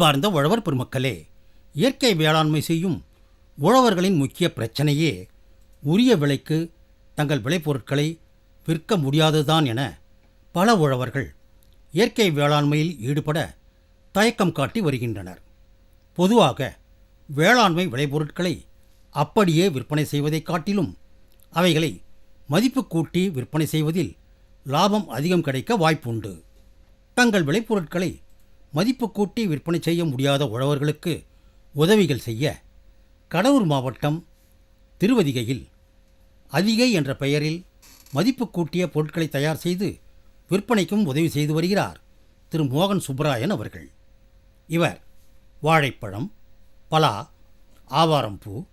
அன்பார்ந்த உழவர் பெருமக்களே இயற்கை வேளாண்மை செய்யும் உழவர்களின் முக்கிய பிரச்சனையே உரிய விலைக்கு தங்கள் விளைபொருட்களை விற்க முடியாதுதான் என பல உழவர்கள் இயற்கை வேளாண்மையில் ஈடுபட தயக்கம் காட்டி வருகின்றனர். பொதுவாக வேளாண்மை விளைபொருட்களை அப்படியே விற்பனை செய்வதைக் காட்டிலும் அவைகளை மதிப்பு கூட்டி விற்பனை செய்வதில் லாபம் அதிகம் கிடைக்க வாய்ப்புண்டு. தங்கள் விளைபொருட்களை மதிப்பு கூட்டி விற்பனை செய்ய முடியாத உழவர்களுக்கு உதவிகள் செய்ய கடலூர் மாவட்டம் திருவதிகையில் அதிகை என்ற பெயரில் மதிப்பு கூட்டிய பொருட்களை தயார் செய்து விற்பனைக்கும் உதவி செய்து வருகிறார் திரு மோகன் சுப்பராயன் அவர்கள். இவர் வாழைப்பழம் பலா ஆவாரம்பூ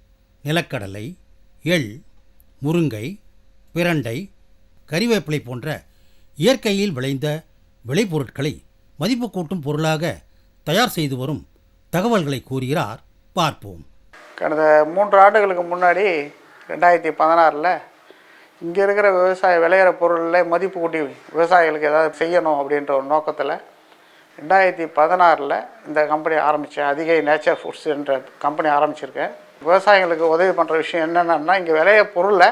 நிலக்கடலை எள் முருங்கை பிரண்டை கறிவேப்பிலை போன்ற இயற்கையில் விளைந்த விளைபொருட்களை மதிப்பு கூட்டும் பொருளாக தயார் செய்து வரும் தகவல்களை கூறுகிறார். பார்ப்போம். கடந்த மூன்று ஆண்டுகளுக்கு முன்னாடி ரெண்டாயிரத்தி பதினாறில் இங்கே இருக்கிற விவசாய விளையிற பொருளில் மதிப்பு கூட்டி விவசாயிகளுக்கு ஏதாவது செய்யணும் அப்படின்ற ஒரு நோக்கத்தில் ரெண்டாயிரத்தி பதினாறில் இந்த கம்பெனி ஆரம்பித்தேன் அதிகை நேச்சர் ஃபுட்ஸ் என்ற கம்பெனி ஆரம்பிச்சிருக்கேன். விவசாயிகளுக்கு உதவி பண்ணுற விஷயம் என்னென்னா இங்கே விளைய பொருளை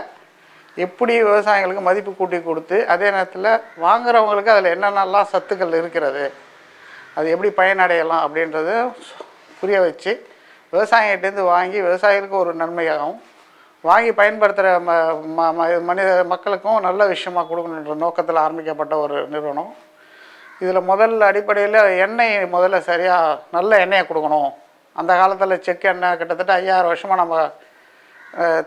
எப்படி விவசாயிகளுக்கு மதிப்பு கூட்டி கொடுத்து அதே நேரத்தில் வாங்குறவங்களுக்கு அதில் என்னென்னலாம் சத்துக்கள் இருக்கிறது அது எப்படி பயனடையலாம் அப்படின்றத புரிய வச்சு விவசாயிகிட்டேருந்து வாங்கி விவசாயிகளுக்கு ஒரு நன்மையாகவும் வாங்கி பயன்படுத்துகிற ம ம- ம- மனித மக்களுக்கும் நல்ல விஷயமா கொடுக்கணுன்ற நோக்கத்தில் ஆரம்பிக்கப்பட்ட ஒரு நிறுவனம். இதில் முதல் அடிப்படையில் எண்ணெய் முதல்ல சரியாக நல்ல எண்ணெயை கொடுக்கணும். அந்த காலத்தில் செக்கு எண்ணெய் கிட்டத்தட்ட ஐயாயிரம் வருஷமாக நம்ம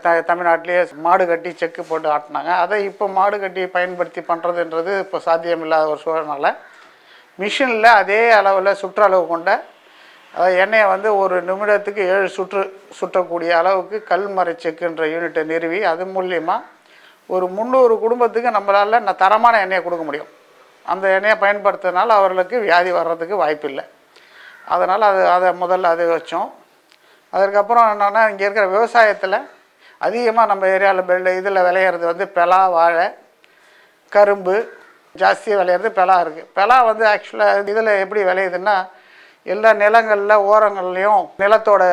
த தமிழ்நாட்டிலேயே மாடு கட்டி செக்கு போட்டு ஆட்டினாங்க. அதை இப்போ மாடு கட்டி பயன்படுத்தி பண்ணுறதுன்றது இப்போ சாத்தியமில்லாத ஒரு சூழல்னால மிஷினில் அதே அளவில் சுற்றளவு கொண்ட அதாவது எண்ணெயை வந்து ஒரு நிமிடத்துக்கு ஏழு சுற்று சுற்றக்கூடிய அளவுக்கு கல்மறை செக்குன்ற யூனிட்டை நிறுவி அது மூலியமாக ஒரு முந்நூறு குடும்பத்துக்கு நம்மளால் நான் தரமான எண்ணெயை கொடுக்க முடியும். அந்த எண்ணெயை பயன்படுத்துறதுனால அவர்களுக்கு வியாதி வர்றதுக்கு வாய்ப்பில்லை. அதனால் அது அதை முதல்ல அது வச்சோம். அதற்கப்புறம் என்னென்னா இங்கே இருக்கிற விவசாயத்தில் அதிகமாக நம்ம ஏரியாவில் வெள்ள இதில் விளையிறது வந்து பெலா வாழை கரும்பு ஜாஸ்தியாக விளையிறது பெலா இருக்குது பெலா வந்து ஆக்சுவலாக இதில் எப்படி விளையுதுன்னா எல்லா நிலங்களில் ஓரங்கள்லேயும் நிலத்தோட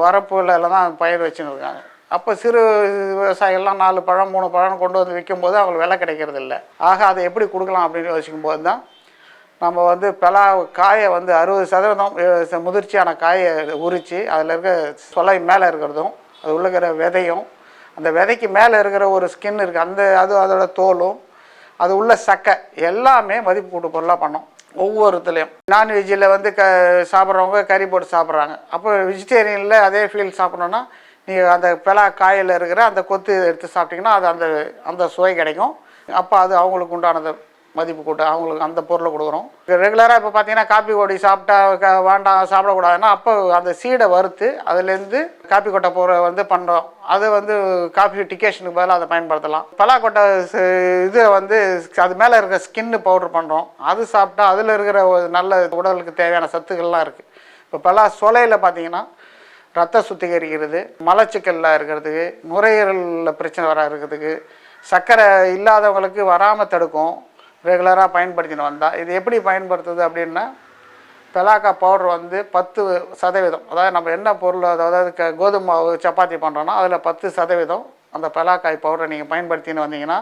வரப்புல தான் பயிர் வச்சுன்னு இருக்காங்க அப்போ சிறு விவசாயிகள்லாம் நாலு பழம் மூணு பழம் கொண்டு வந்து விற்கும்போது அவங்களுக்கு விலை கிடைக்கிறது இல்லை ஆக அதை எப்படி கொடுக்கலாம் அப்படின்னு யோசிக்கும் போது தான் நம்ம வந்து பலா காயை வந்து அறுபது சதவீதம் முதிர்ச்சியான காயை உரித்து அதில் இருக்க சொலை மேலே இருக்கிறதும் அது உள்ளக்கிற இருக்கிற விதையும் அந்த விதைக்கு மேலே இருக்கிற ஒரு ஸ்கின் இருக்குது அந்த அது அதோட தோலும் அது உள்ள சக்கை எல்லாமே மதிப்பு கூட்டு பொருளாக பண்ணோம். ஒவ்வொருத்துலேயும். நான்வெஜ்ஜில் வந்து க சாப்பிட்றவங்க கறி போட்டு சாப்பிட்றாங்க. அப்போ வெஜிடேரியனில் அதே ஃபீல் சாப்பிட்ணுன்னா நீங்கள் அந்த பிளா காயில் இருக்கிற அந்த கொத்து எடுத்து சாப்பிட்டிங்கன்னா அது அந்த அந்த சுவை கிடைக்கும். அப்போ அது அவங்களுக்கு உண்டானது. மதிப்பு கூட்ட அவங்களுக்கு அந்த பொருளை கொடுக்குறோம். ரெகுலராக இப்போ பார்த்தீங்கன்னா காப்பி கொடி சாப்பிட்டா க வேண்டாம் சாப்பிடக்கூடாதுன்னா அப்போ அந்த சீடை வறுத்து அதுலேருந்து காப்பி கொட்டை பொருளை வந்து பண்ணுறோம் அது வந்து காஃபி டிகேஷனுக்கு பதிலாக அதை பயன்படுத்தலாம். பலாக்கொட்டை ச- இது வந்து அது மேலே இருக்கிற ஸ்கின்னு பவுடர் பண்ணுறோம் அது சாப்பிட்டா அதில் இருக்கிற ஒரு நல்ல உடலுக்கு தேவையான சத்துக்கள்லாம் இருக்குது இப்போ பலா சொலையில் பார்த்தீங்கன்னா ரத்த சுத்திகரிக்கிறது மலச்சிக்கல்லாம் இருக்கிறதுக்கு நுரையீரலில் பிரச்சனை வர இருக்கிறதுக்கு சர்க்கரை இல்லாதவங்களுக்கு வராமல் தடுக்கும். ரெகுலராக பயன்படுத்தின்னு வந்தால் இது எப்படி பயன்படுத்துது அப்படின்னா பெலாக்கா பவுடர் வந்து பத்து சதவீதம். அதாவது நம்ம என்ன பொருள் அதாவது க கோதுமை மாவு சப்பாத்தி பண்ணுறோன்னா அதில் பத்து சதவீதம் அந்த பெலாக்காய் பவுடரை நீங்கள் பயன்படுத்தின்னு வந்தீங்கன்னா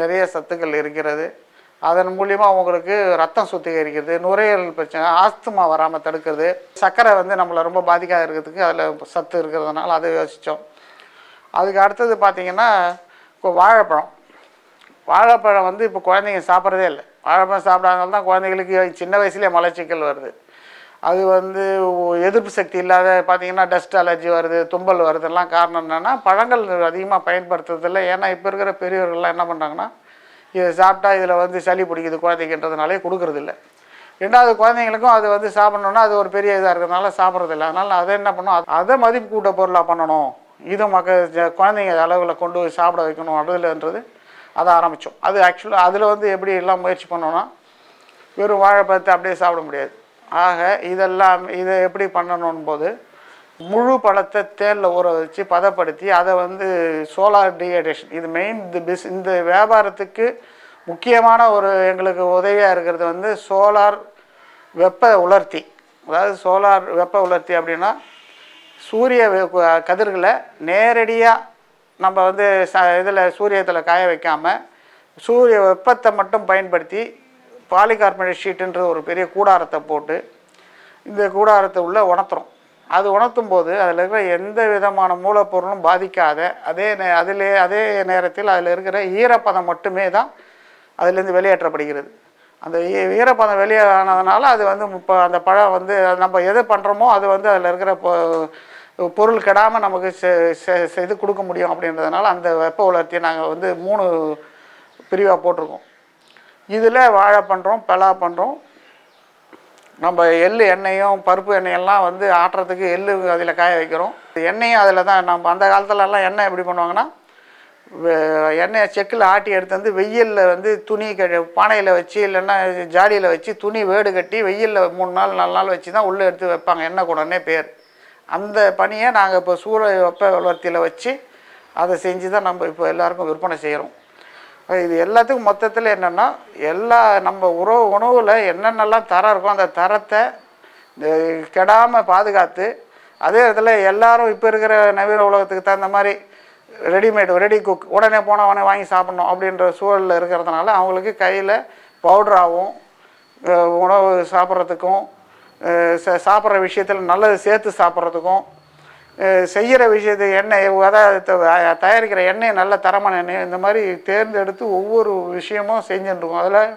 நிறைய சத்துக்கள் இருக்கிறது. அதன் மூலிமா உங்களுக்கு ரத்தம் சுத்திகரிக்கிறது நுரையீரல் பிரச்சனை ஆஸ்துமா வராமல் தடுக்கிறது சர்க்கரை வந்து நம்மளை ரொம்ப பாதிக்காத இருக்கிறதுக்கு அதில் சத்து இருக்கிறதுனால அதை யோசித்தோம் அதுக்கு அடுத்தது பார்த்தீங்கன்னா இப்போ வாழைப்பழம். வாழைப்பழம் வந்து இப்போ குழந்தைங்க சாப்பிட்றதே இல்லை. வாழைப்பழம் சாப்பிடாதனால தான் குழந்தைங்களுக்கு சின்ன வயசுலேயே மலச்சிக்கல் வருது. அது வந்து எதிர்ப்பு சக்தி இல்லாத பார்த்தீங்கன்னா டஸ்ட் அலர்ஜி வருது தும்பல் வருதுலாம் காரணம் என்னென்னா பழங்கள் அதிகமாக பயன்படுத்துறதில்ல ஏன்னா இப்போ இருக்கிற பெரியவர்கள்லாம் என்ன பண்ணுறாங்கன்னா இதை சாப்பிட்டா இதில் வந்து சளி பிடிக்குது குழந்தைங்கன்றதுனாலே கொடுக்கறதில்ல ரெண்டாவது குழந்தைங்களுக்கும் அது வந்து சாப்பிட்ணுன்னா அது ஒரு பெரிய இதாக இருக்கிறதுனால சாப்பிட்றதில்ல அதனால் அதை என்ன பண்ணணும்? அது- அதை மதிப்பு கூட்ட பொருளாக பண்ணணும். இதை மக்கள் குழந்தைங்க அளவில் கொண்டு போய் சாப்பிட வைக்கணும். அதுலன்றது அதை ஆரம்பித்தோம். அது ஆக்சுவலாக அதில் வந்து எப்படி எல்லாம் முயற்சி பண்ணோன்னா வெறும் வாழைப்பழத்தை அப்படியே சாப்பிட முடியாது. ஆக இதெல்லாம் இதை எப்படி பண்ணணும் போது முழு பழத்தை தேனில் ஊற வச்சு பதப்படுத்தி அதை வந்து சோலார் டீஹைட்ரேஷன் இது மெயின் இது பிஸ் இந்த வியாபாரத்துக்கு முக்கியமான ஒரு எங்களுக்கு உதவியாக இருக்கிறது வந்து சோலார் வெப்ப உலர்த்தி. அதாவது சோலார் வெப்ப உலர்த்தி அப்படின்னா சூரிய கதிர்களை நேரடியாக நம்ம வந்து ச இதில் சூரியத்தில் காய வைக்காமல் சூரிய வெப்பத்தை மட்டும் பயன்படுத்தி பாலிகார்பனேட் ஷீட்டுன்ற ஒரு பெரிய கூடாரத்தை போட்டு இந்த கூடாரத்தை உள்ளே உணர்த்துறோம். அது உணர்த்தும் போது அதில் இருக்கிற எந்த விதமான மூலப்பொருளும் பாதிக்காத அதே நே அதிலே அதே நேரத்தில் அதில் இருக்கிற ஈரப்பதம் மட்டுமே தான் அதுலேருந்து வெளியேற்றப்படுகிறது. அந்த ஈரப்பதம் வெளியானதுனால அது வந்து இப்போ அந்த பழம் வந்து அது நம்ம எது பண்ணுறோமோ அது வந்து அதில் இருக்கிற பொருள் கெடாமல் நமக்கு செ- செ- செய்து கொடுக்க முடியும் அப்படின்றதுனால அந்த வெப்ப உலர்த்தியை நாங்கள் வந்து மூணு பிரிவாக போட்டிருக்கோம். இதில் வாழை பண்ணுறோம் பலா பண்ணுறோம் நம்ம எள் எண்ணெயும் பருப்பு எண்ணெயெல்லாம் வந்து ஆட்டுறதுக்கு எள் அதில் காய வைக்கிறோம். எண்ணெயும் அதில் தான் நம்ம அந்த காலத்துலலாம் எண்ணெய் எப்படி பண்ணுவாங்கன்னா வெ- எண்ணெயை செக்கில் ஆட்டி எடுத்து வந்து வெயிலில் வந்து துணி க பானையில் வச்சு இல்லைன்னா ஜாடியில் வச்சு துணி வேடு கட்டி வெயிலில் மூணு நாள் நாலு நாள் வச்சு தான் உள்ளே எடுத்து வைப்பாங்க. எண்ணெய் குடனே பேர். அந்த பணியை நாங்கள் இப்போ சூற வெப்ப வளர்த்தியில் வச்சு அதை செஞ்சு தான் நம்ம இப்போ எல்லாருக்கும் விற்பனை செய்கிறோம் இது எல்லாத்துக்கும் மொத்தத்தில் என்னென்னா எல்லா நம்ம உறவு உணவில் என்னென்னலாம் தரம் இருக்கோ அந்த தரத்தை கெடாமல் பாதுகாத்து அதே இடத்துல எல்லாரும் இப்போ இருக்கிற நவீன உலகத்துக்கு தகுந்த மாதிரி ரெடிமேட் ரெடி குக் உடனே போனால் உடனே வாங்கி சாப்பிட்ணும் அப்படின்ற சூழலில் இருக்கிறதுனால அவங்களுக்கு கையில் பவுடராகவும் உணவு சாப்பிட்றதுக்கும் சாப்பிட்ற விஷயத்தில் நல்லது சேர்த்து சாப்பிட்றதுக்கும் செய்கிற விஷயத்தை எண்ணெய் அதாவது த- தயாரிக்கிற எண்ணெய் நல்ல தரமான எண்ணெய் இந்த மாதிரி தேர்ந்தெடுத்து ஒவ்வொரு விஷயமும் செஞ்சுட்டுருக்கோம். அதில்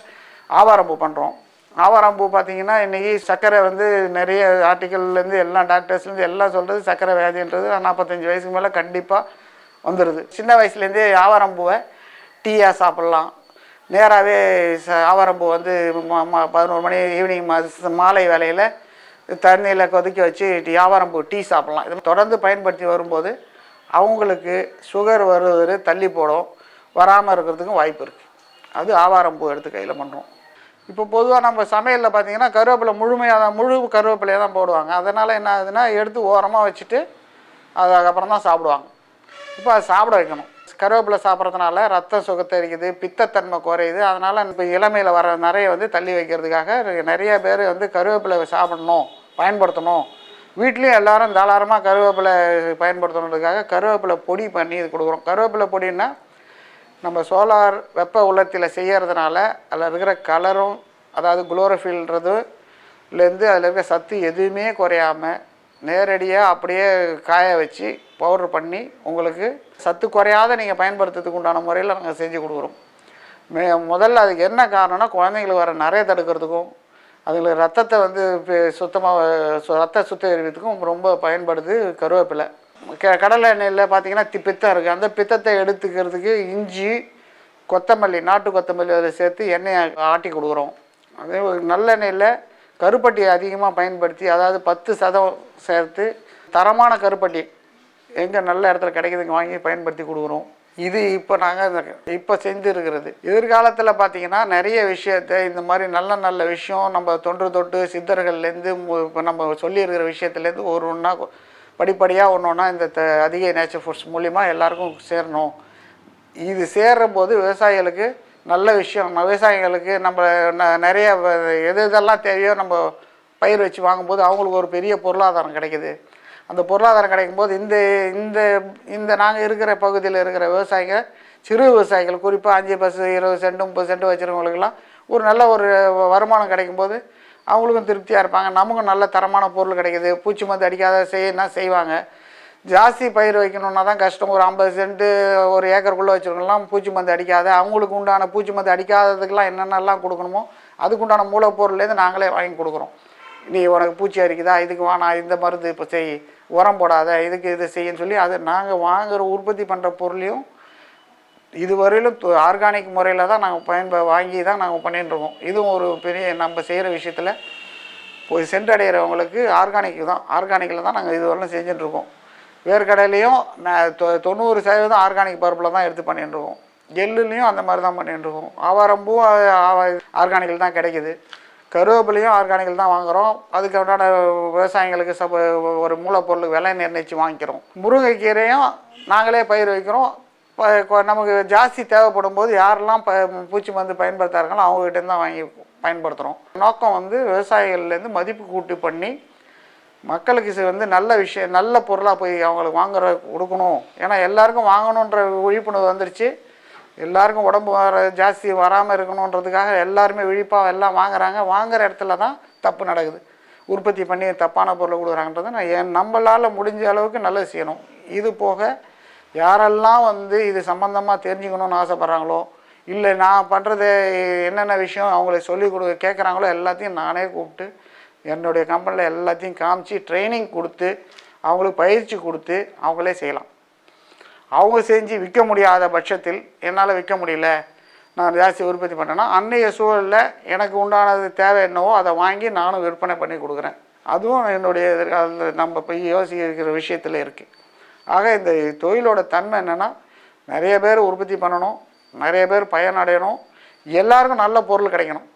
ஆவாரம்பூ பண்ணுறோம் ஆவாரம்பூ பார்த்தீங்கன்னா இன்றைக்கி சர்க்கரை வந்து நிறைய ஆர்டிக்கல்லேருந்து எல்லா டாக்டர்ஸ்லேருந்து எல்லாம் சொல்கிறது சர்க்கரை வியாதின்றது நாற்பத்தஞ்சு வயசுக்கு மேலே கண்டிப்பாக வந்துடுது சின்ன வயசுலேருந்தே ஆவாரம்பூவை டீயாக சாப்பிட்லாம். நேராகவே ச ஆவாரம்பூ வந்து பதினோரு மணி ஈவினிங் மாலை வேலையில் தண்ணியில் கொதிக்க வச்சு ஆவாரம்பூ டீ சாப்பிட்லாம். இது தொடர்ந்து பயன்படுத்தி வரும்போது அவங்களுக்கு சுகர் வருவது தள்ளி போடும். வராமல் இருக்கிறதுக்கும் வாய்ப்பு இருக்குது அது ஆவாரம்பூ எடுத்து கையில் பண்ணுறோம் இப்போ பொதுவாக நம்ம சமையலில் பார்த்தீங்கன்னா கருவேப்பிலை முழுமையாக தான் முழு கருவேப்பிலையை தான் போடுவாங்க. அதனால் என்ன ஆகுதுன்னா எடுத்து ஓரமாக வச்சுட்டு அதுக்கப்புறம் தான் சாப்பிடுவாங்க. இப்போ அதை சாப்பிட வைக்கணும். கருவேப்பிலை சாப்பிட்றதுனால ரத்தம் சுகத்தரிக்குது பித்தத்தன்மை குறையுது. அதனால் இப்போ இளமையில் வர நிறைய வந்து தள்ளி வைக்கிறதுக்காக நிறைய பேர் வந்து கருவேப்பிலை சாப்பிடணும் பயன்படுத்தணும். வீட்லேயும் எல்லாரும் தாராளமாக கருவேப்பிலை பயன்படுத்தணுன்றதுக்காக கருவேப்பிலை பொடி பண்ணி இது கொடுக்குறோம். கருவேப்பிலை பொடின்னா நம்ம சோலார் வெப்ப உலர்த்தியில் செய்யறதுனால அதில் இருக்கிற கலரும் அதாவது குளோரோஃபில்ன்றதுலேருந்து அதில் இருக்கிற சத்து எதுவுமே குறையாமல் நேரடியாக அப்படியே காய வச்சு பவுடர் பண்ணி உங்களுக்கு சத்து குறையாத நீங்கள் பயன்படுத்துறதுக்கு உண்டான முறையில் நாங்கள் செஞ்சு கொடுக்குறோம். மே முதல்ல அதுக்கு என்ன காரணம்னா குழந்தைங்களுக்கு வர நிறைய தடுக்கிறதுக்கும் அதுங்களுக்கு ரத்தத்தை வந்து சுத்தமாக ரத்த சுத்திகரிக்கிறதுக்கும் ரொம்ப பயன்படுது கருவேப்பிலை. க கடலை எண்ணெயில் பார்த்தீங்கன்னா தி பித்தம் இருக்குது அந்த பித்தத்தை எடுத்துக்கிறதுக்கு இஞ்சி கொத்தமல்லி நாட்டு கொத்தமல்லி அதில் சேர்த்து எண்ணெயை ஆட்டி கொடுக்குறோம். அதே நல்லெண்ணெயில் கருப்பட்டியை அதிகமாக பயன்படுத்தி அதாவது பத்து சதம் சேர்த்து தரமான கருப்பட்டி எங்கே நல்ல இடத்துல கிடைக்குதுங்க வாங்கி பயன்படுத்தி கொடுக்குறோம். இது இப்போ நாங்கள் இப்போ செஞ்சுருக்கிறது எதிர்காலத்தில் பார்த்தீங்கன்னா நிறைய விஷயத்த இந்த மாதிரி நல்ல நல்ல விஷயம் நம்ம தொன்று தொட்டு சித்தர்கள்லேருந்து இப்போ நம்ம சொல்லியிருக்கிற விஷயத்துலேருந்து ஒரு ஒன்றா படிப்படியாக ஒன்று ஒன்றா இந்த த அதிக நேச்சர் ஃபுட்ஸ் மூலிமா எல்லாருக்கும் சேரணும். இது சேர்கிற போது விவசாயிகளுக்கு நல்ல விஷயம். விவசாயிகளுக்கு நம்ம ந- நிறைய எது எதெல்லாம் தேவையோ நம்ம பயிர் வச்சு வாங்கும்போது அவங்களுக்கு ஒரு பெரிய பொருளாதாரம் கிடைக்குது. அந்த பொருளாதாரம் கிடைக்கும்போது இந்த இந்த இந்த நாங்கள் இருக்கிற பகுதியில் இருக்கிற விவசாயிங்க சிறு விவசாயிகள் குறிப்பாக அஞ்சு பஸ் இருபது சென்ட் முப்பது சென்ட் வச்சுருக்கவங்களுக்கெல்லாம் ஒரு நல்ல ஒரு வருமானம் கிடைக்கும்போது அவங்களுக்கும் திருப்தியாக இருப்பாங்க. நமக்கும் நல்ல தரமான பொருள் கிடைக்குது. பூச்சி மருந்து அடிக்காத செய்யணும்னா செய்வாங்க. ஜாஸ்தி பயிர் வைக்கணுன்னா தான் கஷ்டம். ஒரு ஐம்பது சென்ட்டு ஒரு ஏக்கருக்குள்ளே வச்சுருக்கலாம் பூச்சி மருந்து அடிக்காத அவங்களுக்கு உண்டான பூச்சி மருந்து அடிக்காததுக்கெல்லாம் என்னென்னலாம் கொடுக்கணுமோ அதுக்குண்டான மூலப்பொருள்லேருந்து நாங்களே வாங்கி கொடுக்குறோம். நீ உனக்கு பூச்சி அரிக்குதா இதுக்கு வேணாம் இந்த மருந்து இப்போ செய் உரம் போடாத இதுக்கு இது செய்யன்னு சொல்லி அது நாங்கள் வாங்குகிற உற்பத்தி பண்ணுற பொருளையும் இதுவரையிலும் ஆர்கானிக் முறையில் தான் நாங்கள் பயன்ப வாங்கி தான் நாங்கள் பண்ணிட்டுருக்கோம் இதுவும் ஒரு பெரிய நம்ம செய்கிற விஷயத்தில் போய் சென்றடைகிறவங்களுக்கு ஆர்கானிக் தான் ஆர்கானிக்கில் தான் நாங்கள் இதுவரையிலும் செஞ்சுட்டுருக்கோம் வேர்க்கடலையும் நான் தொ- தொண்ணூறு சதவீதம் ஆர்கானிக் பருப்பில் தான் எடுத்து பண்ணிட்டுருக்கோம் எள்ளுலேயும் அந்த மாதிரி தான் பண்ணிட்டுருக்கோம் ஆவாரம்பூவும் ஆர்கானிக்கில் தான் கிடைக்குது. கருவேப்பிலையும் ஆர்கானிக்கில் தான் வாங்குகிறோம் அதுக்கு உண்டான விவசாயிங்களுக்கு சப ஒரு மூலப்பொருளுக்கு விலை நிர்ணயித்து வாங்கிக்கிறோம். முருங்கைக்கீரையும் நாங்களே பயிர் வைக்கிறோம். நமக்கு ஜாஸ்தி தேவைப்படும் போது யாரெல்லாம் ப பூச்சி மருந்து பயன்படுத்தாருங்களோ அவங்ககிட்ட தான் வாங்கி பயன்படுத்துகிறோம் நோக்கம் வந்து விவசாயிகள்லேருந்து மதிப்பு கூட்டு பண்ணி மக்களுக்கு இது வந்து நல்ல விஷயம் நல்ல பொருளாக போய் அவங்களுக்கு வாங்குற கொடுக்கணும். ஏன்னா எல்லாருக்கும் வாங்கணுன்ற விழிப்புணர்வு வந்துருச்சு. எல்லாருக்கும் உடம்பு வர ஜாஸ்தி வராமல் இருக்கணுன்றதுக்காக எல்லாருமே விழிப்பாக எல்லாம் வாங்குறாங்க. வாங்குற இடத்துல தான் தப்பு நடக்குது. உற்பத்தி பண்ணி தப்பான பொருளை கொடுக்குறாங்கன்றது நான் என் நம்மளால் முடிஞ்ச அளவுக்கு நல்லது செய்யணும். இது போக யாரெல்லாம் வந்து இது சம்மந்தமாக தெரிஞ்சுக்கணும்னு ஆசைப்பட்றாங்களோ இல்லை நான் பண்ணுறது என்னென்ன விஷயம் அவங்களுக்கு சொல்லிக் கொடு கேட்குறாங்களோ எல்லாத்தையும் நானே கூப்பிட்டு என்னுடைய கம்பெனியில் எல்லாத்தையும் காமிச்சு ட்ரைனிங் கொடுத்து அவங்களுக்கு பயிற்சி கொடுத்து அவங்களே செய்யலாம். அவங்க செஞ்சு விற்க முடியாத பட்சத்தில் என்னால் விற்க முடியல. நான் ஜாஸ்தி உற்பத்தி பண்ணேன்னா அன்றைய சூழலில் எனக்கு உண்டானது தேவை என்னவோ அதை வாங்கி நானும் விற்பனை பண்ணி கொடுக்குறேன். அதுவும் என்னுடைய எதிர்காலத்தில் நம்ம போய் யோசிக்கிற விஷயத்தில் இருக்குது ஆக இந்த தொழிலோட தன்மை என்னென்னா நிறைய பேர் உற்பத்தி பண்ணணும் நிறைய பேர் பயனடையணும் எல்லாருக்கும் நல்ல பொருள் கிடைக்கணும்.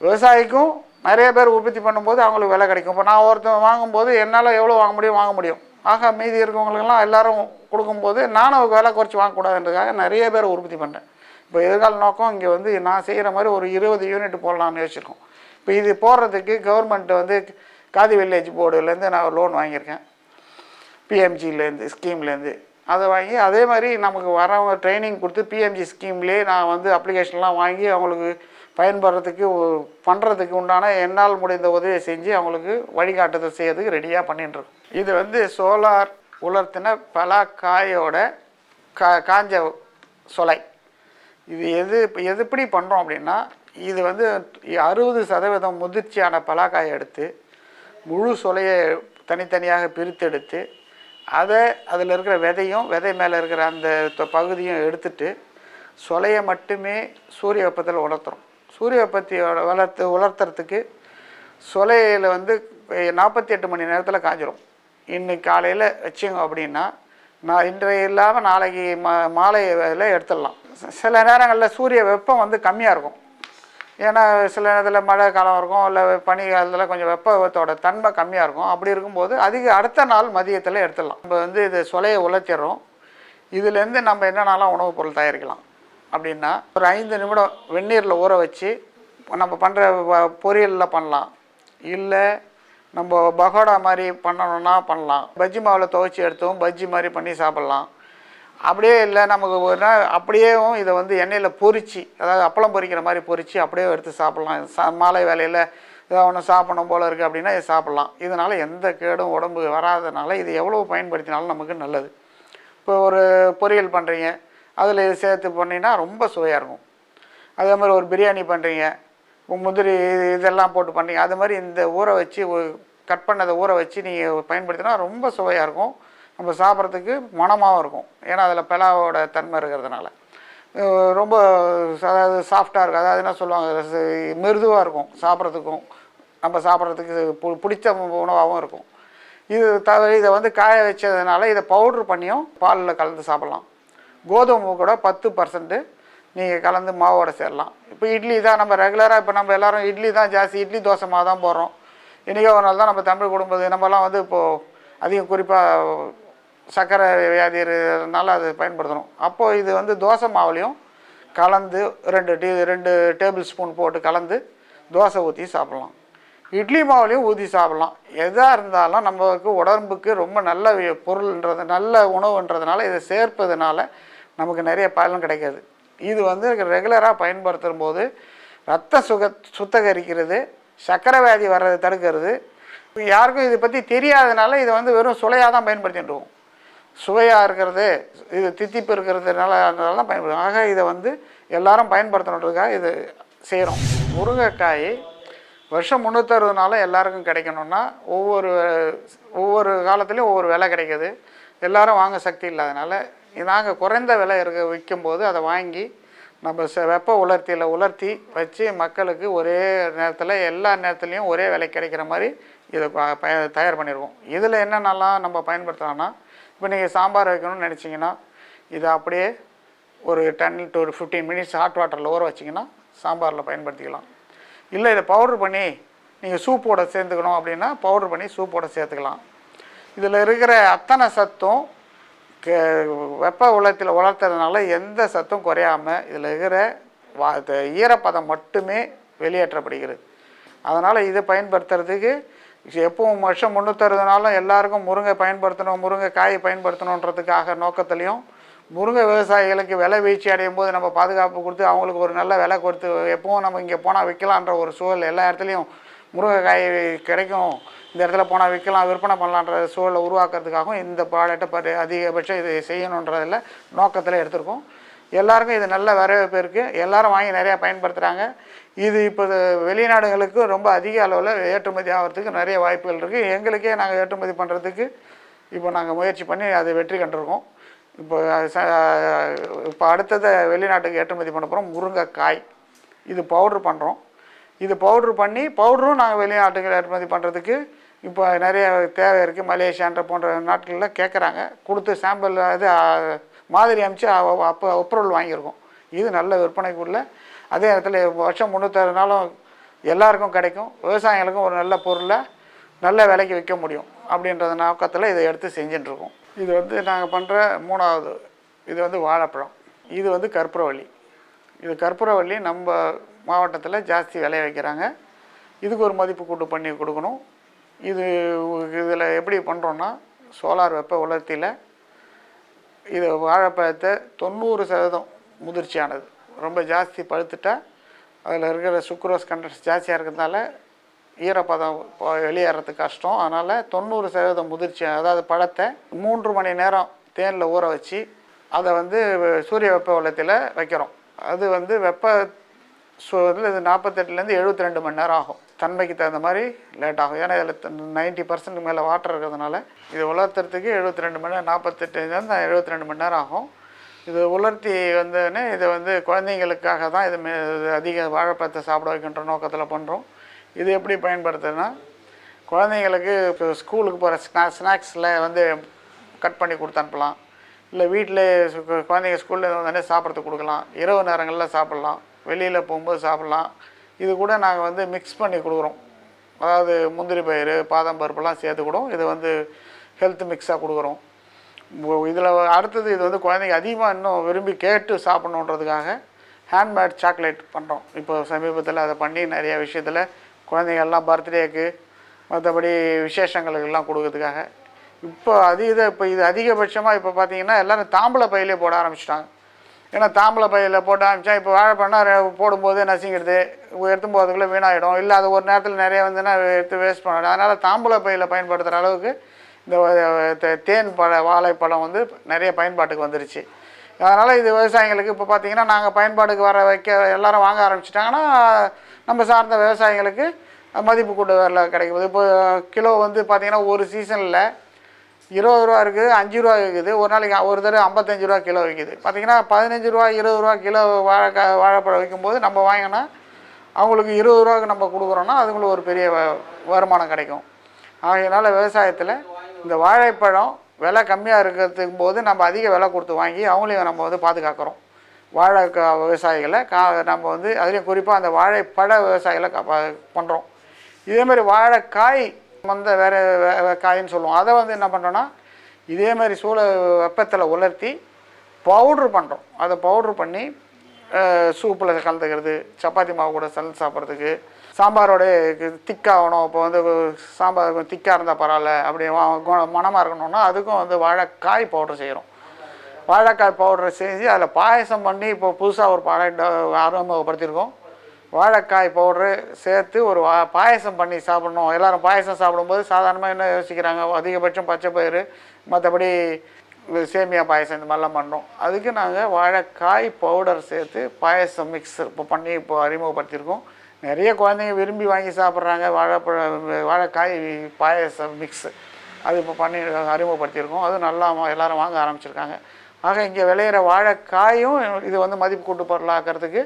விவசாயிக்கும் நிறைய பேர் உற்பத்தி பண்ணும்போது அவங்களுக்கு விலை கிடைக்கும். இப்போ நான் ஒருத்தன் வாங்கும்போது என்னால் எவ்வளோ வாங்க முடியும் வாங்க முடியும்? ஆக மீதி இருக்கவங்களுக்கெல்லாம் எல்லாரும் கொடுக்கும்போது நானும் விலை குறைச்சி வாங்கக்கூடாதுன்றதுக்காக நிறைய பேர் உற்பத்தி பண்ணுறேன் இப்போ எதிர்கால நோக்கம் இங்கே வந்து நான் செய்கிற மாதிரி ஒரு இருபது யூனிட் போடலாம்னு யோசிச்சிருக்கோம். இப்போ இது போடுறதுக்கு கவர்மெண்ட் வந்து காதி வில்லேஜ் போர்டுலேருந்து நான் லோன் வாங்கியிருக்கேன். பிஎம்ஜிலேருந்து ஸ்கீம்லேருந்து அதை வாங்கி அதே மாதிரி நமக்கு வரவங்க ட்ரைனிங் கொடுத்து பிஎம்ஜி ஸ்கீம்லேயே நான் வந்து அப்ளிகேஷன்லாம் வாங்கி அவங்களுக்கு பயன்படுறதுக்கு பண்ணுறதுக்கு உண்டான என்னால் முடிந்த உதவியை செஞ்சு அவங்களுக்கு வழிகாட்டுதல் செய்யறதுக்கு ரெடியாக பண்ணிட்டுருக்கோம். இது வந்து சோலார் உலர்த்தின பலாக்காயோட கா காஞ்ச சொலை. இது எது இப்போ எது எப்படி பண்ணுறோம் அப்படின்னா இது வந்து அறுபது சதவீதம் முதிர்ச்சியான பலாக்காயை எடுத்து முழு சொலையை தனித்தனியாக பிரித்தெடுத்து அதை அதில் இருக்கிற விதையும் விதை மேலே இருக்கிற அந்த பகுதியும் எடுத்துட்டு சொலையை மட்டுமே சூரிய வெப்பத்தில் உலர்த்துறோம். சூரிய பத்தியோட வளர்த்து உலர்த்துறதுக்கு சொலையில் வந்து நாற்பத்தி எட்டு மணி நேரத்தில் காஞ்சிரும். இன்னைக்கு காலையில் வச்சிங்க அப்படின்னா நான் இன்றைய இல்லாமல் நாளைக்கு மா மாலை எடுத்துடலாம். சில நேரங்களில் சூரிய வெப்பம் வந்து கம்மியாக இருக்கும். ஏன்னா சில நேரத்தில் மழை காலம் இருக்கும் இல்லை பனி காலத்தில் கொஞ்சம் வெப்பத்தோட தன்மை கம்மியாக இருக்கும். அப்படி இருக்கும்போது அதிக அடுத்த நாள் மதியத்தில் எடுத்துடலாம். நம்ம வந்து இது சொலையை உழைச்சிடுறோம் இதுலேருந்து நம்ம என்னென்னலாம் உணவுப் பொருள் தயாரிக்கலாம்? அப்படின்னா ஒரு ஐந்து நிமிடம் வெந்நீரில் ஊற வச்சு நம்ம பண்ணுற பொரியலில் பண்ணலாம். இல்லை நம்ம பகோடா மாதிரி பண்ணணும்னா பண்ணலாம். பஜ்ஜி மாவில் துவைச்சி எடுத்தும் பஜ்ஜி மாதிரி பண்ணி சாப்பிட்லாம். அப்படியே இல்லை நமக்கு ஒரு நாள் அப்படியேவும் இதை வந்து எண்ணெயில் பொறிச்சு அதாவது அப்பளம் பொறிக்கிற மாதிரி பொறிச்சு அப்படியே எடுத்து சாப்பிட்லாம். சா மாலை வேலையில் இதை ஒன்று சாப்பிடணும் போல இருக்குது அப்படின்னா இதை சாப்பிட்லாம். இதனால் எந்த கேடும் உடம்பு வராதனால இது எவ்வளோ பயன்படுத்தினாலும் நமக்கு நல்லது. இப்போ ஒரு பொரியல் பண்ணுறீங்க அதில் இது சேர்த்து பண்ணிங்கன்னா ரொம்ப சுவையாக இருக்கும். அதே மாதிரி ஒரு பிரியாணி பண்ணுறீங்க முந்திரி இது- இதெல்லாம் போட்டு பண்ணுறீங்க அது மாதிரி இந்த ஊற வச்சு கட் பண்ணதை ஊற வச்சு நீங்கள் பயன்படுத்தினா ரொம்ப சுவையாக இருக்கும். நம்ம சாப்பிட்றதுக்கு மணமாகவும் இருக்கும். ஏன்னா அதில் பிலாவோட தன்மை இருக்கிறதுனால. ரொம்ப அதாவது சாஃப்டாக இருக்கும். அதாவது என்ன சொல்லுவாங்க மிருதுவாக இருக்கும் சாப்பிட்றதுக்கும். நம்ம சாப்பிட்றதுக்கு பு- பிடிச்ச உணவாகவும் இருக்கும். இது தவிர இதை வந்து காய வச்சதுனால இதை பவுட்ரு பண்ணியும் பாலில் கலந்து சாப்பிட்லாம். கோதுமை கூட பத்து பர்சன்ட்டு நீங்கள் கலந்து மாவோட சேரலாம். இப்போ இட்லி தான் நம்ம ரெகுலராக இப்போ நம்ம எல்லோரும் இட்லி தான் ஜாஸ்தி இட்லி தோசை மாவு தான் போடுறோம். இன்றைக்கி ஒரு நாள் தான் நம்ம தமிழ் குடும்பம் நம்மலாம் வந்து இப்போது அதிகம் குறிப்பாக சர்க்கரை வியாதி இருக்கிறதுனால அது பயன்படுத்தணும். அப்போது இது வந்து தோசை மாவுலேயும் கலந்து ரெண்டு டீ ரெண்டு டேபிள் ஸ்பூன் போட்டு கலந்து தோசை ஊற்றி சாப்பிட்லாம். இட்லி மாவுலேயும் ஊற்றி சாப்பிட்லாம். எதாக இருந்தாலும் நம்மளுக்கு உடம்புக்கு ரொம்ப நல்ல பொருள்ன்றது நல்ல உணவுன்றதுனால இதை சேர்ப்பதுனால நமக்கு நிறைய பலன் கிடைக்காது. இது வந்து ரெகுலராக பயன்படுத்தும் போது ரத்த சுக சுத்தகரிக்கிறது சக்கரை வியாதி வர்றதை தடுக்கிறது. யாருக்கும் இதை பற்றி தெரியாதனால இதை வந்து வெறும் சுவையாக தான் பயன்படுத்திட்டுருவோம் சுவையாக இருக்கிறது இது தித்திப்பு இருக்கிறதுனால அதனால தான் பயன்படுத்தும் ஆக இதை வந்து எல்லாரும் பயன்படுத்தணுன்றதுக்காக இது செய்கிறோம் முருங்கைக்காய் வருஷம் முந்நூற்றறுபது நாளும் எல்லாருக்கும் கிடைக்கணும்னா ஒவ்வொரு ஒவ்வொரு காலத்துலேயும் ஒவ்வொரு விலை கிடைக்கிது. எல்லாரும் வாங்க சக்தி இல்லாதனால நாங்கள் குறைந்த விலை இருக்க விற்கும்போது அதை வாங்கி நம்ம வெப்ப உலர்த்தியில் உலர்த்தி வச்சு மக்களுக்கு ஒரே நேரத்தில் எல்லா நேரத்துலையும் ஒரே விலை கிடைக்கிற மாதிரி இதை ப- தயார் பண்ணியிருக்கோம் இதில் என்னென்னலாம் நம்ம பயன்படுத்தலாம்னா இப்போ நீங்கள் சாம்பார் வைக்கணும்னு நினச்சிங்கன்னா இதை அப்படியே ஒரு டென் டு ஒரு ஃபிஃப்டீன் மினிட்ஸ் ஹாட் வாட்டரில் ஊற வச்சிங்கன்னா சாம்பாரில் பயன்படுத்திக்கலாம். இல்லை இதை பவுட்ரு பண்ணி நீங்கள் சூப்போட சேர்த்துக்கணும் அப்படின்னா பவுட்ரு பண்ணி சூப்போட சேர்த்துக்கலாம். இதில் இருக்கிற அத்தனை சத்தும் வெப்ப உலகத்தில் வளர்த்ததுனால எந்த சத்தும் குறையாம இதில் இருக்கிற வா ஈரப்பதம் மட்டுமே வெளியேற்றப்படுகிறது. அதனால் இதை பயன்படுத்துறதுக்கு எப்பவும் வருஷம் முந்நூற்றறுபது எல்லாருக்கும் முருங்கை பயன்படுத்தணும் முருங்கை காய் பயன்படுத்தணுன்றதுக்காக நோக்கத்துலேயும் முருங்கை விவசாயிகளுக்கு விலை வீழ்ச்சி அடையும் போது நம்ம பாதுகாப்பு கொடுத்து அவங்களுக்கு ஒரு நல்ல விலை கொடுத்து எப்பவும் நம்ம இங்கே போனால் விற்கலான்ற ஒரு சூழல் எல்லா இடத்துலையும் முருங்கைக்காய் கிடைக்கும். இந்த இடத்துல போனால் விற்கலாம் விற்பனை பண்ணலான்ற சூழலை உருவாக்குறதுக்காகவும் இந்த ப்ராடக்ட்டை பரி அதிகபட்சம் இது செய்யணுன்றதில் நோக்கத்தில் எடுத்திருக்கோம். எல்லாருக்கும் இது நல்ல வரவேற்பு இருக்குது எல்லோரும் வாங்கி நிறையா பயன்படுத்துகிறாங்க இது இப்போ வெளிநாடுகளுக்கு ரொம்ப அதிக அளவில் ஏற்றுமதி ஆகிறதுக்கு நிறைய வாய்ப்புகள் இருக்குது எங்களுக்கே நாங்கள் ஏற்றுமதி பண்ணுறதுக்கு இப்போ நாங்கள் முயற்சி பண்ணி அது வெற்றி கண்டிருக்கோம். இப்போ இப்போ அடுத்ததை வெளிநாட்டுக்கு ஏற்றுமதி பண்ண போகிறோம் முருங்கைக்காய். இது பவுட்ரு பண்ணுறோம் இது பவுட்ரு பண்ணி பவுடரும் நாங்கள் வெளிநாட்டுக்கு ஏற்றுமதி பண்ணுறதுக்கு இப்போ நிறைய தேவை இருக்குது மலேசியான்ற போன்ற நாட்களில் கேட்குறாங்க கொடுத்து சாம்பிள் இது மாதிரி அமைச்சு அப்போ அப்ரூவல் வாங்கியிருக்கோம். இது நல்ல விற்பனைக்குள்ள. அதே நேரத்தில் வருஷம் முந்நூற்றி நாளும் எல்லாருக்கும் கிடைக்கும். விவசாயிகளுக்கும் ஒரு நல்ல பொருளை நல்ல விலைக்கு விற்க முடியும் அப்படின்றத நோக்கத்தில் இதை எடுத்து செஞ்சுட்டு இருக்கோம் இது வந்து நாங்கள் பண்ணுற மூணாவது இது வந்து வாழைப்பழம். இது வந்து கற்பூரவள்ளி. இது கற்பூரவள்ளி நம்ம மாவட்டத்தில் ஜாஸ்தி விளைய வைக்கிறாங்க. இதுக்கு ஒரு மதிப்பு கூட்டு பண்ணி கொடுக்கணும். இது இதில் எப்படி பண்ணுறோன்னா சோலார் வெப்ப உலர்த்தியில் இது வாழைப்பழத்தை தொண்ணூறு சதவீதம் முதிர்ச்சியானது. ரொம்ப ஜாஸ்தி பழுத்துட்டா அதில் இருக்கிற சுக்ரோஸ் கண்டன்ஸ் ஜாஸ்தியாக இருக்கிறதுனால ஈரப்பதம் ப- வெளியேறதுக்கு கஷ்டம். அதனால் தொண்ணூறு சதவீதம் முதிர்ச்சி அதாவது பழத்தை மூன்று மணி நேரம் தேனில் ஊற வச்சு அதை வந்து சூரிய வெப்ப வளத்தில் வைக்கிறோம். அது வந்து வெப்ப ஸோ இதில் இது நாற்பத்தெட்டுலேருந்து எழுபத்தி ரெண்டு மணி நேரம் ஆகும். தன்மைக்கு தகுந்த மாதிரி லேட் ஆகும். ஏன்னா இதில் நைன்ட்டி பர்சன்ட் மேலே வாட்டர் இருக்கிறதுனால இது உலர்த்துறதுக்கு எழுபத்தி ரெண்டு மணி நேரம் நாற்பத்தெட்டுலேருந்து எழுபத்தி ரெண்டு மணி நேரம் ஆகும். இது உலர்த்தி வந்தோடனே இதை வந்து குழந்தைங்களுக்காக தான் இது இது அதிக வாழைப்பழத்தை சாப்பிட வைக்கின்ற நோக்கத்தில் பண்ணுறோம் இது எப்படி பயன்படுத்துதுன்னா குழந்தைங்களுக்கு இப்போ ஸ்கூலுக்கு போகிற ஸ்நா ஸ்நாக்ஸில் வந்து கட் பண்ணி கொடுத்து அனுப்பலாம். இல்லை வீட்டில் குழந்தைங்க ஸ்கூலில் வந்தோடனே சாப்பிட்றதுக்கு கொடுக்கலாம். இரவு நேரங்களில் சாப்பிட்லாம். வெளியில் போகும்போது சாப்பிட்லாம். இது கூட நாங்கள் வந்து மிக்ஸ் பண்ணி கொடுக்குறோம். அதாவது முந்திரி பயிறு பாதாம் பருப்புலாம் சேர்த்து கூட இது வந்து ஹெல்த் மிக்ஸாக கொடுக்குறோம். இதில் அடுத்தது இது வந்து குழந்தைங்க அதிகமாக இன்னும் விரும்பி கேட்டு சாப்பிட்ணுன்றதுக்காக ஹேண்ட்மேட் சாக்லேட் பண்ணுறோம் இப்போ சமீபத்தில் அதை பண்ணி நிறைய விஷயத்தில் குழந்தைங்கள்லாம் பர்த்டேக்கு மற்றபடி விசேஷங்களுக்கெல்லாம் கொடுக்கறதுக்காக. இப்போ அதீத இப்போ இது அதிகபட்சமாக இப்போ பார்த்தீங்கன்னா எல்லோரும் தாம்பளை பையிலே போட ஆரம்பிச்சிட்டாங்க. ஏன்னா தாம்பூல பையில் போட்டு ஆரம்பிச்சா இப்போ வாழைப்பழம்னா போடும்போது நசிங்கிறது எடுத்து போகிறதுக்குள்ளே வீணாகிடும் இல்லை அது ஒரு நேரத்தில் நிறைய வந்துன்னா எடுத்து வேஸ்ட் பண்ணிடும் அதனால் தாம்பூல பையில் பயன்படுத்துகிற அளவுக்கு இந்த தேன் பழ வாழைப்பழம் வந்து நிறைய பயன்பாட்டுக்கு வந்துருச்சு. அதனால் இது விவசாயிகளுக்கு இப்போ பார்த்தீங்கன்னா நாங்கள் பயன்பாட்டுக்கு வர வைக்க எல்லாரும் வாங்க ஆரம்பிச்சிட்டாங்கன்னா நம்ம சார்ந்த விவசாயிகளுக்கு மதிப்பு கூட்டு வரல கிடைக்குது இப்போ கிலோ வந்து பார்த்திங்கன்னா ஒரு சீசனில் இருபது ரூபா இருக்குது அஞ்சு ரூபா விற்குது ஒரு நாளைக்கு ஒரு தடவை ஐம்பத்தஞ்சு ரூபா கிலோ விற்குது பார்த்தீங்கன்னா பதினஞ்சு ரூபா இருபது ரூபா கிலோ வாழைக்காய் வாழைப்பழம் விற்கும்போது நம்ம வாங்கினா அவங்களுக்கு இருபது ரூபாவுக்கு நம்ம கொடுக்குறோன்னா அதுங்களுக்கு ஒரு பெரிய வருமானம் கிடைக்கும். ஆகையினால விவசாயத்தில் இந்த வாழைப்பழம் விலை கம்மியாக இருக்கிறதுக்கு போது நம்ம அதிக விலை கொடுத்து வாங்கி அவங்களையும் நம்ம வந்து பாதுகாக்கிறோம். வாழைக்கா விவசாயிகளை கா நம்ம வந்து அதுலேயும் குறிப்பாக அந்த வாழைப்பழ விவசாயிகளை பண்ணுறோம் இதே மாதிரி வாழைக்காய் மந்த வேறு காயின்னு சொல்லுவோம். அதை வந்து என்ன பண்ணுறோன்னா இதே மாதிரி சூழ வெப்பத்தில் உலர்த்தி பவுட்ரு பண்ணுறோம் அதை பவுட்ரு பண்ணி சூப்பில் கலந்துக்கிறது சப்பாத்தி மாவு கூட சல் சாப்பிட்றதுக்கு சாம்பாரோட திக்காகணும். இப்போ வந்து சாம்பார் திக்காக இருந்தால் பரவாயில்ல அப்படி மனமாக மணமாக இருக்கணும்னா அதுக்கும் வந்து வாழைக்காய் பவுட்ரு செய்கிறோம் வாழைக்காய் பவுடரை செஞ்சு அதில் பாயசம் பண்ணி இப்போ புதுசாக ஒரு ப்ராடக்ட் அறிமுகப்படுத்தியிருக்கோம் வாழைக்காய் பவுட்ரு சேர்த்து ஒரு வா பாயசம் பண்ணி சாப்பிடணும். எல்லாரும் பாயசம் சாப்பிடும்போது சாதாரணமாக என்ன யோசிக்கிறாங்க? அதிகபட்சம் பச்சை பயிறு மற்றபடி சேமியா பாயசம் இந்த மாதிரிலாம் பண்ணுறோம் அதுக்கு நாங்கள் வாழைக்காய் பவுடர் சேர்த்து பாயசம் மிக்ஸ் இப்போ பண்ணி இப்போ அறிமுகப்படுத்தியிருக்கோம். நிறைய குழந்தைங்க விரும்பி வாங்கி சாப்பிட்றாங்க. வாழைப்பழ வாழைக்காய் பாயசம் மிக்ஸ் அது இப்போ பண்ணி அறிமுகப்படுத்தியிருக்கோம். அதுவும் நல்லா எல்லோரும் வாங்க ஆரம்பிச்சிருக்காங்க. ஆக இங்கே விளையிற வாழைக்காயும் இது வந்து மதிப்பு கூட்டு பொருளாக்கிறதுக்கு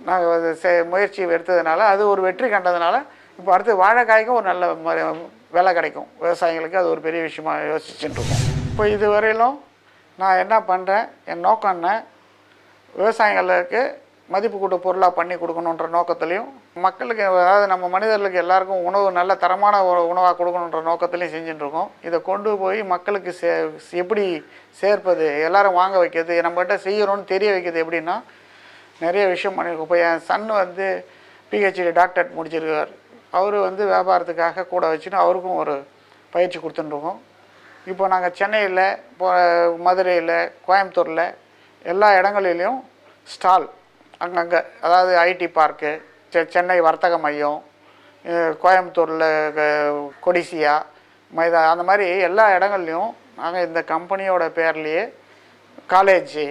நாங்கள் அது செ முயற்சி எடுத்ததுனால அது ஒரு வெற்றி கண்டதுனால இப்போ அடுத்து வாழைக்காய்க்கும் ஒரு நல்ல ம- விலை கிடைக்கும். விவசாயிகளுக்கு அது ஒரு பெரிய விஷயமா யோசிச்சுட்டுருக்கோம். இப்போ இது வரையிலும் நான் என்ன பண்ணுறேன் என் நோக்கம் என்ன? விவசாயிகளுக்கு மதிப்பு கூட்ட பொருளாக பண்ணி கொடுக்கணுன்ற நோக்கத்துலையும் மக்களுக்கு அதாவது நம்ம மனிதர்களுக்கு எல்லாருக்கும் உணவு நல்ல தரமான உணவாக கொடுக்கணுன்ற நோக்கத்துலையும் செஞ்சுட்டு இருக்கோம் இதை கொண்டு போய் மக்களுக்கு சே எப்படி சேர்ப்பது எல்லாரும் வாங்க வைக்கிறது நம்மகிட்ட செய்கிறோன்னு தெரிய வைக்கிறது எப்படின்னா நிறைய விஷயம் பண்ணியிருக்கோம். இப்போ என் சன் வந்து பிஹெச்டி டாக்டரேட் முடிச்சிருக்கார். அவர் வந்து வியாபாரத்துக்காக கூட வச்சுன்னு அவருக்கும் ஒரு பயிற்சி கொடுத்துட்டுருக்கோம் இப்போ நாங்கள் சென்னையில் இப்போ மதுரையில் கோயம்புத்தூரில் எல்லா இடங்களிலையும் ஸ்டால் அங்கங்கே அதாவது ஐடி பார்க்கு செ சென்னை வர்த்தக மையம் கோயம்புத்தூரில் க- கொடிசியா மைதா அந்த மாதிரி எல்லா இடங்கள்லையும் நாங்கள் இந்த கம்பெனியோட பேர்லேயே காலேஜு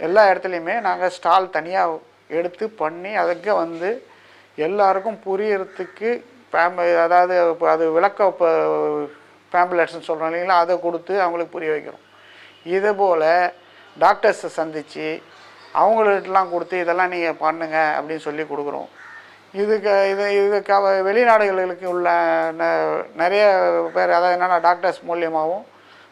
எல்லா இடத்துலையுமே நாங்கள் ஸ்டால் தனியாக எடுத்து பண்ணி அதுக்கு வந்து எல்லாருக்கும் புரியறதுக்கு பேம் அதாவது இப்போ அது விளக்க இப்போ பேம்பலெட்ஸ்னு சொல்கிறோம் இல்லைங்களா அதை கொடுத்து அவங்களுக்கு புரிய வைக்கிறோம். இதே போல் டாக்டர்ஸை சந்தித்து அவங்கள்ட்டலாம் கொடுத்து இதெல்லாம் நீங்கள் பண்ணுங்கள் அப்படின்னு சொல்லி கொடுக்குறோம். இதுக்கு இது இதுக்கு வெளிநாடுகளுக்கு உள்ள ந- நிறைய பேர் அதாவது என்னென்னா டாக்டர்ஸ் மூலியமாகவும்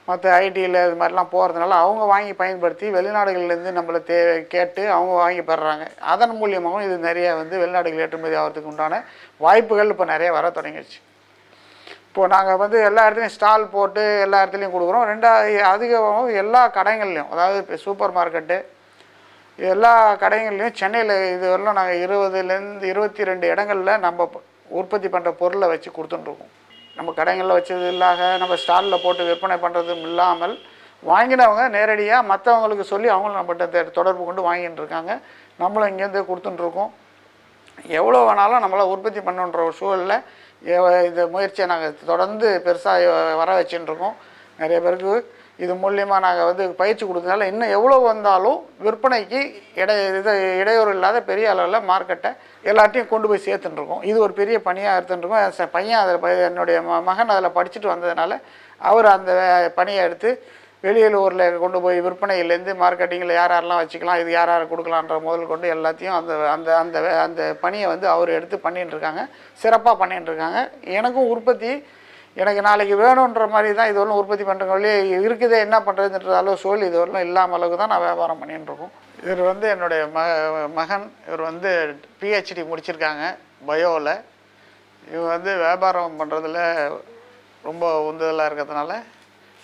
மற்ற ஐடியில் இது மாதிரிலாம் போகிறதுனால அவங்க வாங்கி பயன்படுத்தி வெளிநாடுகள்லேருந்து நம்மளை தே கேட்டு அவங்க வாங்கி பெறுறாங்க. அதன் மூலியமாகவும் இது நிறைய வந்து வெளிநாடுகள் ஏற்றுமதி ஆகிறதுக்கு உண்டான வாய்ப்புகள் இப்போ நிறைய வர தொடங்கிடுச்சு இப்போது நாங்கள் வந்து எல்லா இடத்துலையும் ஸ்டால் போட்டு எல்லா இடத்துலையும் கொடுக்குறோம். ரெண்டாவது அதிகமாகவும் எல்லா கடைகள்லையும் அதாவது இப்போ சூப்பர் மார்க்கெட்டு எல்லா கடைகள்லையும் சென்னையில் இது வரலாம் நாங்கள் இருபதுலேருந்து இருபத்தி ரெண்டு இடங்களில் நம்ம உற்பத்தி பண்ணுற பொருளை வச்சு கொடுத்துட்டுருக்கோம் நம்ம கடைகளில் வச்சது இல்லாக நம்ம ஸ்டாலில் போட்டு விற்பனை பண்ணுறதும் இல்லாமல் வாங்கினவங்க நேரடியாக மற்றவங்களுக்கு சொல்லி அவங்களும் நம்மகிட்ட தொடர்பு கொண்டு வாங்கிட்டு இருக்காங்க. நம்மளும் இங்கேருந்து கொடுத்துட்டுருக்கோம். எவ்வளோ வேணாலும் நம்மளால் உற்பத்தி பண்ணுன்ற ஒரு சூழலில் இந்த முயற்சியை நாங்கள் தொடர்ந்து பெருசாக வர வச்சுட்டுருக்கோம். நிறைய பேருக்கு இது மூலியமாக நாங்கள் வந்து பயிற்சி கொடுத்ததுனால இன்னும் எவ்வளோ வந்தாலும் விற்பனைக்கு இடை இது இடையூறு இல்லாத பெரிய அளவில் மார்க்கெட்டை எல்லாத்தையும் கொண்டு போய் சேர்த்துட்டுருக்கோம். இது ஒரு பெரிய பணியாக எடுத்துட்டுருக்கோம். என் பையன் அதில் என்னுடைய ம மகன் அதில் படிச்சுட்டு வந்ததுனால அவர் அந்த பணியை எடுத்து வெளியூரில் கொண்டு போய் விற்பனையிலேருந்து மார்க்கெட்டிங்கில் யார் யாரெல்லாம் வச்சுக்கலாம் இது யார் யார் கொடுக்கலான்ற முதல் கொண்டு எல்லாத்தையும் அந்த அந்த அந்த அந்த பணியை வந்து அவர் எடுத்து பண்ணிகிட்டு இருக்காங்க சிறப்பாக பண்ணிகிட்டு இருக்காங்க எனக்கும் உற்பத்தி எனக்கு நாளைக்கு வேணுன்ற மாதிரி தான் இது வரலும் உற்பத்தி பண்ணுறவங்களே இருக்குதே என்ன பண்ணுறதுன்ற அளவு சூழல் இது வரலும் இல்லாம அளவுக்கு தான் நான் வியாபாரம் பண்ணிட்டு இருக்கோம். இவர் வந்து என்னுடைய ம மகன் இவர் வந்து பிஹெச்டி முடிச்சிருக்காங்க பயோவில் இவர் வந்து வியாபாரம் பண்ணுறதுல ரொம்ப உந்துதலாக இருக்கிறதுனால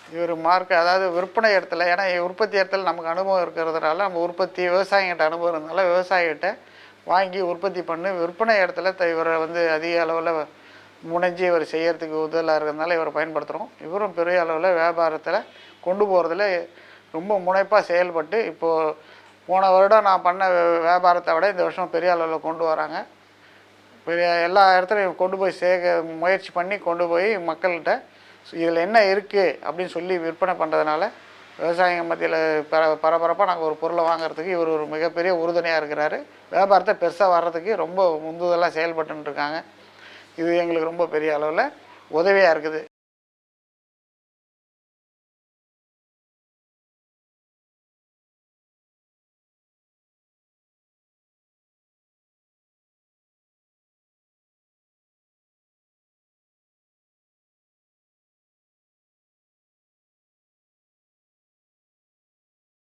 இவர் மார்க் அதாவது விற்பனை இடத்துல ஏன்னா உற்பத்தி இடத்துல நமக்கு அனுபவம் இருக்கிறதுனால நம்ம உற்பத்தி விவசாயிகிட்ட அனுபவம் இருந்தனால விவசாயிகிட்ட வாங்கி உற்பத்தி பண்ணி விற்பனை இடத்துல த- இவரை வந்து அதிக அளவில் முனைஞ்சு இவர் செய்கிறதுக்கு உதவியாக இருக்கிறதுனால இவரை பயன்படுத்துகிறோம் இவரும் பெரிய அளவில் வியாபாரத்தில் கொண்டு போகிறதுல ரொம்ப முனைப்பாக செயல்பட்டு இப்போது போன வருடம் நான் பண்ண வியாபாரத்தை விட இந்த வருஷம் பெரிய அளவில் கொண்டு வராங்க. பெரிய எல்லா இடத்துலையும் கொண்டு போய் சேர்க்க முயற்சி பண்ணி கொண்டு போய் மக்கள்கிட்ட இதில் என்ன இருக்குது அப்படின்னு சொல்லி விற்பனை பண்ணுறதுனால விவசாயிங்க மத்தியில் பர பரபரப்பாக நாங்கள் ஒரு பொருளை வாங்குறதுக்கு இவர் ஒரு மிகப்பெரிய உறுதுணையாக இருக்கிறாரு. வியாபாரத்தை பெருசாக வர்றதுக்கு ரொம்ப முந்துதலாக செயல்பட்டுருக்காங்க இது எங்களுக்கு ரொம்ப பெரிய அளவில் உதவியாக இருக்குது.